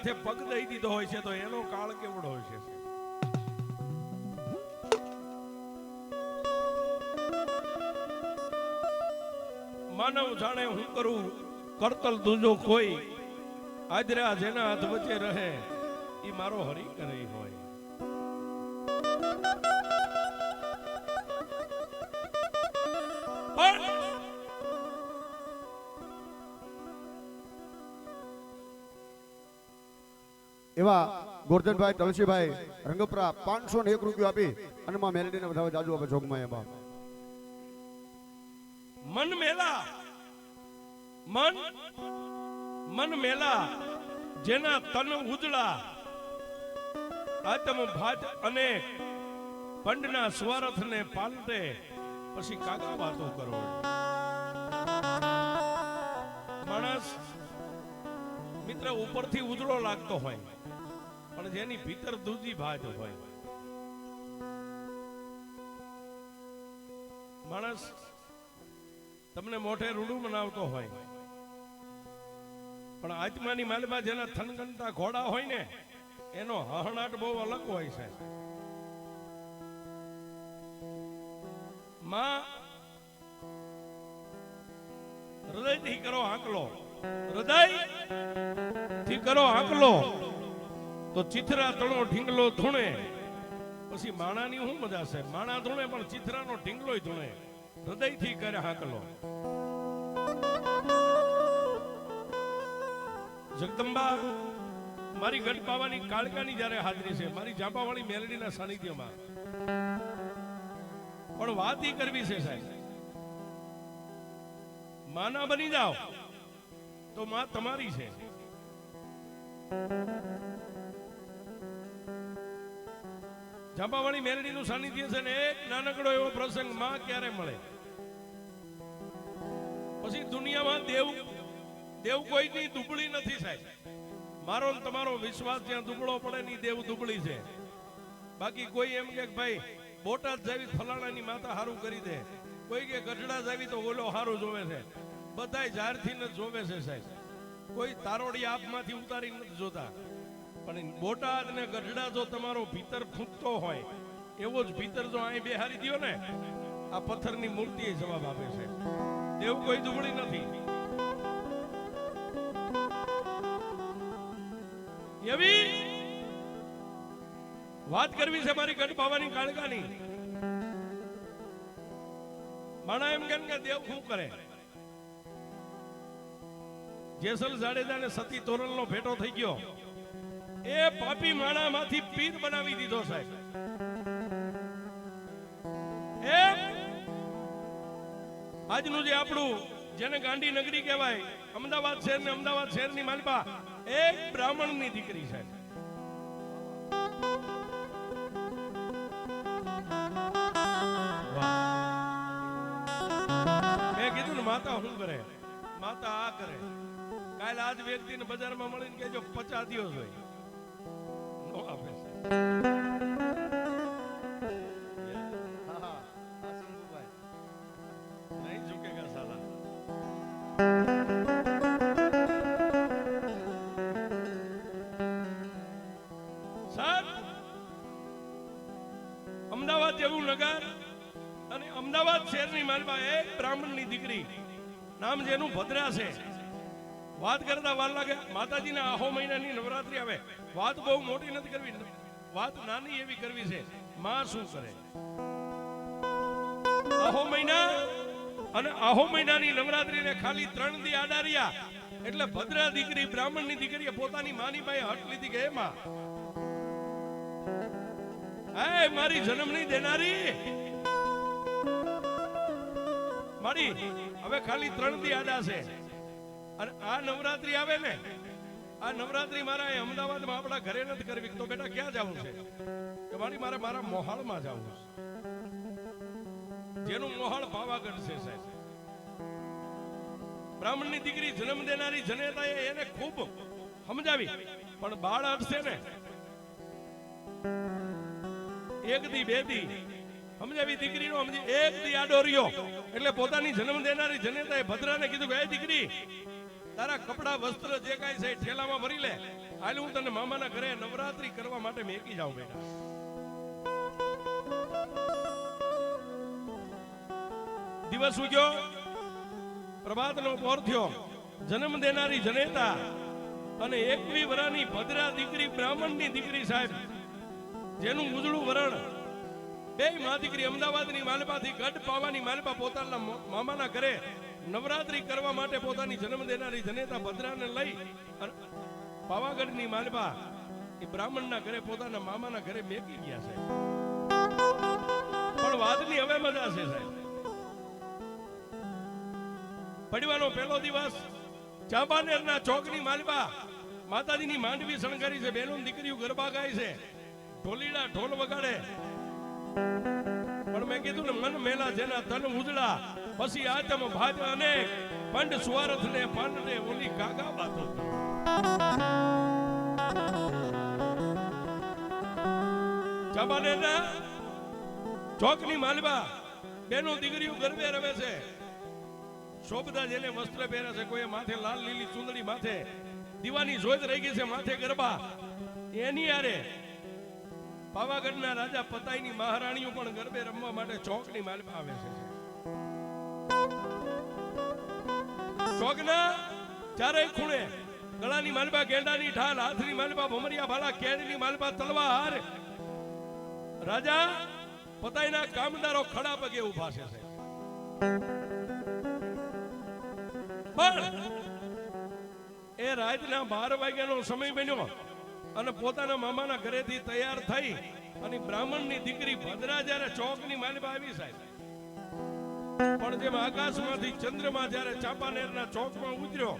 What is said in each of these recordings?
માથે પગ દઈ દીધો હોય છે, તો એનો કાળ કેવડો હોય છે? માનવ જાણે હું કરું? કરતલ દુજો કોઈ? આજરા જેના હાથ વચ્ચે રહે એ મારો હરી કરે હોય. એવા ગોરધનભાઈ, તુલસીભાઈ, રંગપરા પાંચસો ને એક રૂપિયો આપી અને માં મેલેડીને બધા જાજુ આપે જોગમાં એમાં. મન મેલા, મન મન મેલા, જેના તન ઉજળા. આતમ ભાત અને પંડના સ્વરથને પાલતે, પછી કાકા વાતો કરો. મિત્ર ઉપરથી ઉજળો લાગતો હોય, પણ જેની ભીતર દૂધી ભાત હોય. માણસ તમને મોઢે રૂડું બનાવતો હોય, પણ આત્માની માલમાં જેના થનગનતા ઘોડા હોય ને, એનો હહણાટ બહુ અલગ હોય છે. માં, હૃદયથી કરો આંકલો. હૃદયથી કરો આકલો. તો ચિત્રા તણો ઢીંગલો ધૂણે. પછી માણાની શું મજા છે? માણા ધૂણે પણ ચિત્રાનો ઢીંગલોય ધૂણે. હૃદયથી કરે હાકલો જગદંબા, મારી ગઢ પાવાની કાળકાની જ્યારે હાજરી છે, મારી જાપાવાળી મેલડીના સાનિધ્યમાં. પણ વાત ઈ કરવી છે સાહેબ. માના બની જાઓ. તો માં તમારી છે. જાંબાવાળી મેલડીનું સાનિધ્ય છે ને એક નાનકડો એવો પ્રસંગમાં ક્યારે મળે? પછી દુનિયામાં દેવ દેવ કોઈની દુબળી નથી સાહેબ. મારો ને તમારો વિશ્વાસ જ્યાં દુબળો પડે ની દેવ દુબળી છે. બાકી કોઈ એમ કે ભાઈ, બોટાદ જાવી ફલાણાની માતા હારું કરી દે. કોઈ કે ગઢડા જાવી તો ઓલો હારું જોવે છે. બધાય જારથી જ જોવે છે સાહેબ. કોઈ તારોડી આપમાંથી ઉતારી નથી જોતા. પણ બોટાદ ને ગઢડા જો તમારો ભીતર ફૂંકતો હોય, એવો જ ભીતર જો અહીં બેહારી દ્યો ને, આ પથ્થરની મૂર્તિ એ જવાબ આપે છે. એવું કોઈ દુબળી નથી. એવી વાત કરવી છે મારી ગઢ બાવાની કાળકાની. માણા એમ કેમ કે દેવ શું કરે? જેસલ જાડેજાને સતી તોરલનો ભેટો થઈ ગયો. એ પાપી માણામાંથી પીર બનાવી દીધો સાહેબ. એ આજનું જે આપણું, જેને ગાંધી નગરી કહેવાય, અમદાવાદ શહેર ને અમદાવાદ શહેરની માલપા એક બ્રાહ્મણની દીકરી છે મેં કીધું ને, માતા શું કરે? માતા આ કરે. કાલ આજ વ્યક્તિને બજારમાં મળીને કેજો પચાસ દિવસ હોય નો આપે નહીં અમદાવાદ જેવું નગર અને અમદાવાદ શહેરની માલમાં એક બ્રાહ્મણની દીકરી. નામ જેનું ભદ્રા છે. વાત કરતા વાર લાગે, માતાજીના આહો મહિનાની નવરાત્રી આવે. વાત બહુ મોટી નથી કરવી. વાત નાની એવી કરવી છે, માં શું કરે? આહો મહિના અને આહો મહિનાની નવરાત્રીને ખાલી ત્રણ દી આડારિયા એટલે ભદ્રા દીકરી, બ્રાહ્મણની દીકરીએ પોતાની માની પાસે હટ લીધી કે એમાં હે મારી જન્મની દેનારી, મારી, હવે ખાલી ત્રણ દી આડા છે. અને આ નવરાત્રી આવે ને, આ નવરાત્રી મારા અમદાવાદમાં આપણા ઘરે નથી કરવી. તો બેટા ક્યાં જવું છે? કે મારી મારે મારા મોહાળમાં જવું છે. જેનું મોહાળ પાવાગઢ છે સાહેબ. બ્રાહ્મણની દીકરી જન્મ દેનારી જનેતાએ એને ખૂબ સમજાવી. પણ બાળ હટશે ને, એક દી બે દી સમજાવી દીકરીનો સમજી, એક દી આડો રહ્યો. એટલે પોતાની જન્મ દેનારી જનેતાએ ભદ્રાને કીધું કે, એ દીકરી તારા કપડા, વસ્ત્ર જે કાંઈ છે ઠેલામાં ભરી લે. હાલ હું તને મામાના ઘરે નવરાત્રી કરવા માટે મેકી જાઉં બેટા. દિવસ ઉગ્યો. પ્રભાતનો પોર થયો. જન્મ દેનારી જનેતા અને એકવી વરાની ભદ્રા દીકરી બ્રાહ્મણની દીકરી સાહેબ. જેનું ઉજળું વરણ બે મા દીકરી અમદાવાદની માલપાથી ગઢ પાવાની માલપા પોતાના મામાના ઘરે નવરાત્રી કરવા માટે પોતાની જન્મ દેનારી જનેતા ભદ્રાને લઈ પાવાગઢ પાવાગઢની માલબા એ બ્રાહ્મણના ઘરે પોતાના મામાના ઘરે મેકી ગયા છે. પણ વાતની હવે મજા છે સાહેબ. પડવાનો પહેલો દિવસ ચાંપાનેરના ચોકની માલબા માતાજીની માંડવી શણગારી છે. બેનું દીકરીઓ ગરબા ગાય છે. ઢોલીડા ઢોલ વગાડે. પણ મેં કીધું ને, મન મેલા જેના તન ઉજળા. પછી આચમ ભાજ અનેક. પંડ સુવારથ ને પાંડને ઓલી ગાગા બાતો ચાંપાનેરના ચોકની માલબા, બેનો દીકરીઓ ગરબે રમે છે. શોભદા જેને વસ્ત્ર પહેરે છે કોઈ માથે લાલ લીલી ચુંદડી માથે. દીવાની જોત રહી ગઈ છે માથે ગરબા. એની આરે પાવાગઢના રાજા પતાઈની મહારાણીઓ પણ ગરબે રમવા માટે ચોકની માલમાં આવે છે. ચોકના ચારે ખૂણે ગળાની માલબા ગેંડાની ઢાલ, હાથની માલબા ભમરિયા ભાલા કેળની માલબા તલવાર. રાજા પતાઈના કામદારો ખડા પગે ઊભા છે. પણ એ રાતના બાર વાગ્યાનો સમય બન્યો. અને પોતાના મામાના ઘરેથી તૈયાર થઈ અને બ્રાહ્મણની દીકરી ભદ્રા જ્યારે ચોકની માલિબા આવી સાહેબ. પણ જેમ આકાશમાંથી ચંદ્રમાં જ્યારે ચાંપાનેરના ચોકમાં ઉતર્યો,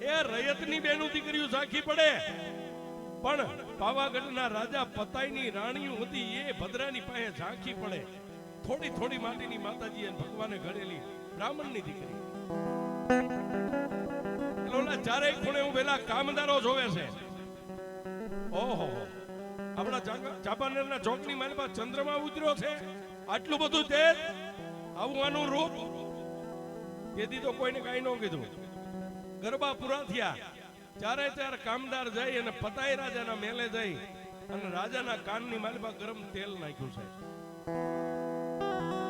એ રયતની બેનું દીકરીઓ ઝાંખી પડે. પણ પાવાગઢના રાજા પતાઈની રાણીઓ હતી, એ ભદ્રાની પાસે ઝાંખી પડે. થોડી થોડી માટીની માતાજીએ ભગવાને ઘડેલી બ્રાહ્મણની દીકરી. ચારેય ખૂણે હું પેલા કામદારો જોવે છે. ઓહો. આપણા ચાંપાનેરના ચોકની માલમાં ચંદ્રમાં ઉતર્યો છે. આટલું બધું તેજ આવું આનું રૂપ. તેથી તો કોઈને કાંઈ ન કીધું. ગરબા પૂરા થયા. ચારે ચાર કામદાર જઈ અને પતાઈ રાજાના મેલે જઈ અને રાજાના કાનની માલમાં ગરમ તેલ નાખ્યું છે.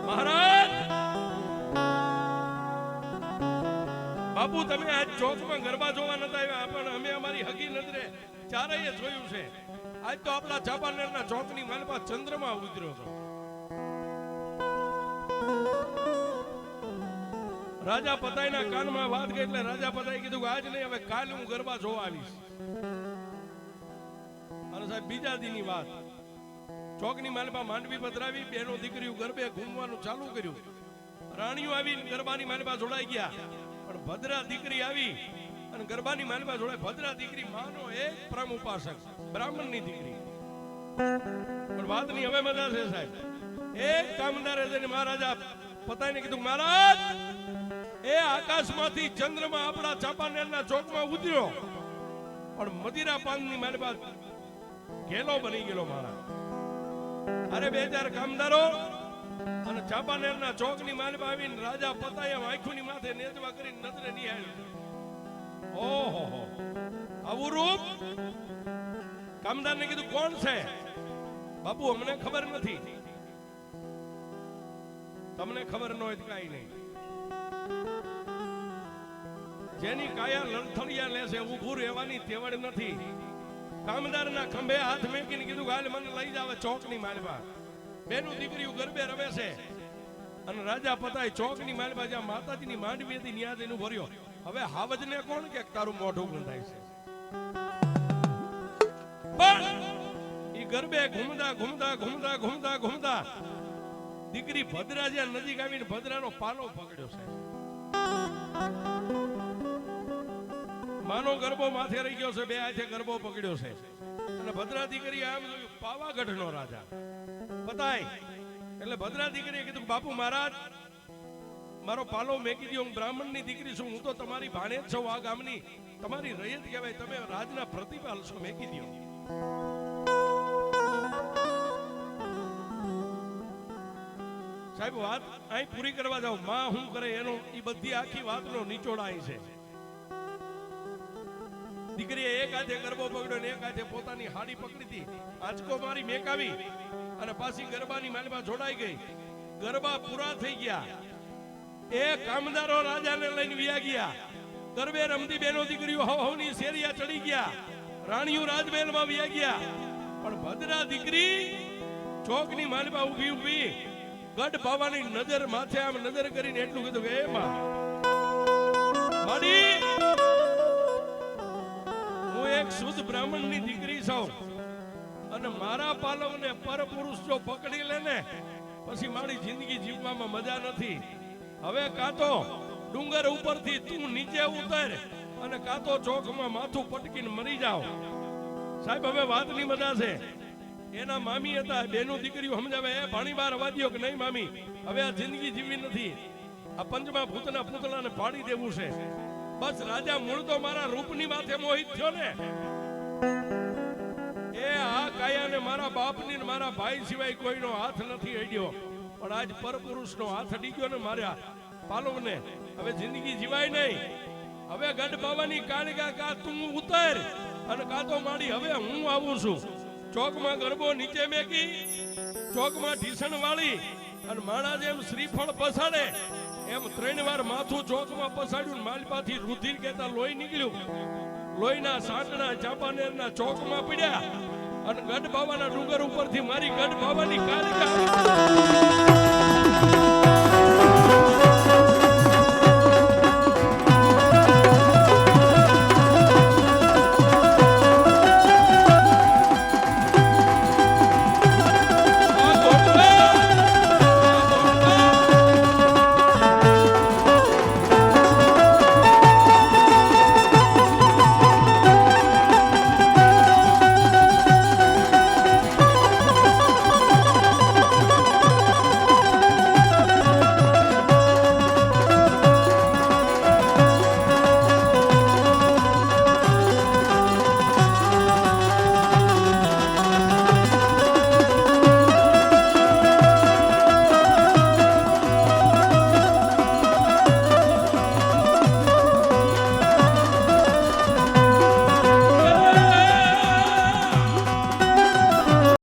મહારાજ! બાપુ, તમે આજ ચોકમાં ગરબા જોવા નતા આવ્યા, પણ અમે અમારી હકી નજરે ચારેય જોયું છે. આજ તો આપણા ચાંપાનેરના ચોકની માલપા ચંદ્રમાં ઉતર્યો હતો. રાજા પતાઈના કાનમાં વાત ગઈ એટલે રાજા પતાઈ કીધું કે આજ નહીં, હવે કાલ હું ગરબા જોવા આવીશ. અને સાહેબ, બીજા દીની વાત. ચોકની માલમાં માંડવી પધરાવી, બેનો દીકરીઓ ગરબે ઘૂમવાનું ચાલુ કર્યું. રાણીઓ આવી ગરબાની માલમાં જોડાઈ ગયા. પણ ભદ્રા દીકરી આવી અને ગરબાની માનવા જોડે ભદ્રા દીકરી માનો એક પરમ ઉપાસક બ્રાહ્મણની દીકરી. પણ વાતની હવે મજા છે સાહેબ. એક કામદારે જઈને મહારાજા પતાઈને કીધું, મહારાજ, એ આકાશમાંથી ચંદ્રમાં આપણા ચાંપાનેરના ચોકમાં ઉતર્યો. પણ મદિરા પાનની માલપા ઘેલો બની ગયેલો મારા અરે બે ચાર કામદારો અને ચાંપાનેરના ચોકની માલમાં આવીને રાજા પતાયા આંખોની માથે નેજવા કરીને નજરે નિહાળ્યું. ઓહો આવું રૂપ? કામદારને કીધું, કોણ છે? બાપુ, અમને ખબર નથી. તમને ખબર ન હોય કઈ નહીં. જેની કાયા લણથણિયા લેશે ઊભું રહેવાની તેવડ નથી. કામદારના ખંભે હાથ મેકીને કીધું ગાલ મને લઈ જાવે ચોકની માલવા. બેનું દીકરીઓ ગરબે રમે છે. અને રાજા પતાય ચોકની માલવા જ્યાં માતાજીની માંડવી હતી ન્યા એનું ભર્યો હવે હાવજને કોણ કે તારું મોઢું ગંધાય છે? પણ ઈ ગરબે ઘૂમતા ઘૂમતા ઘૂમતા ઘૂમતા ઘૂમતા દીકરી ભદ્રા જ્યાં નજીક આવીને ભદ્રાનો પાલો પકડ્યો છે. માનો ગરબો માથે રહી ગયો છે, બે હાથે ગરબો પકડ્યો છે. અને ભદ્રા દીકરી આમ જોયું, પાવાગઢનો રાજા. બતાય એટલે ભદ્રા દીકરીએ કીધું, બાપુ મહારાજ મારો પાલો મેકી દો હું બ્રાહ્મણની દીકરી છું, હું તો તમારી ભાણેજ છું આ ગામની. તમારી રયત કહેવાય, તમે રાજના પ્રતિપાલ છો, મેકી દો સાહેબ, વાત અહીં પૂરી કરવા જાવમાં શું કરે, એનો એ બધી આખી વાતનો નિચોડ અહીં છે. દીકરીએ એક હાથે ગરબો પકડ્યો ને એક હાથે પોતાની હાડી પકડી હતી. આંચકો મારી મેકાવી અને પાછી ગરબાની માલમાં જોડાઈ ગઈ. ગરબા પૂરા થઈ ગયા. એ કામદારો રાજાને લઈને વ્યા ગયા. ગરબે રમતી બેનો દીકરીઓ હવ હવની શેરિયા ચડી ગયા. રાણીઓ રાજમહેલમાં વ્યા ગયા. પણ ભદ્રા દીકરી ચોકની માલમાં ઊભી ઊભી ગઢ ભાવાની નજર માથે આમ નજર કરીને એટલું કીધું કે, એ માં હું એક શુદ્ધ બ્રાહ્મણની દીકરી છું. અને મારા પાલવને પરપુરુષ જો પકડી લે ને, પછી મારી જિંદગી જીવવામાં મજા નથી. હવે કાં તો ડુંગર ઉપરથી તું નીચે ઉતર અને કાં તો ચોકમાં માથું પટકીને મરી જાવ. સાહેબ, હવે વાતની મજા છે. એના મામી હતા, બેનું દીકરીઓ સમજાવે, એ ભાણી બહાર અવાજ્યો કે નહીં મામી? હવે આ જિંદગી જીવી નથી. આ પંચમા ભૂતના પૂતળાને પાડી દેવું છે. બસ રાજા મૂળ તો મારા રૂપની માથે મોહિત થયો ને. એ આ કાયાને મારા બાપની મારા ભાઈ સિવાય કોઈનો હાથ નથી અડ્યો. પણ આજ પરપુરુષનો હાથ અડી ગયો ને માર્યા. પાલવને, હવે જિંદગી જીવાય નહીં. હવે ગઢ બાવાની કાળિકા કા તું ઉતર અને કા તો માડી, હવે હું આવું છું. ચોકમાં ગરબો નીચે મેકી, ચોકમાં ઢીસણ વાળી અને માણા જેમ શ્રીફળ પસાડે એમ ત્રણ વાર માથું ચોકમાં પસાડ્યું માલપાથી રુધિર કહેતા લોહી નીકળ્યું. લોહીના સાંકડા ચાંપાનેરના ચોકમાં પડ્યા. અને ગઢ બાબાના ડુંગર ઉપરથી મારી ગઢ બાબાની કાલિકા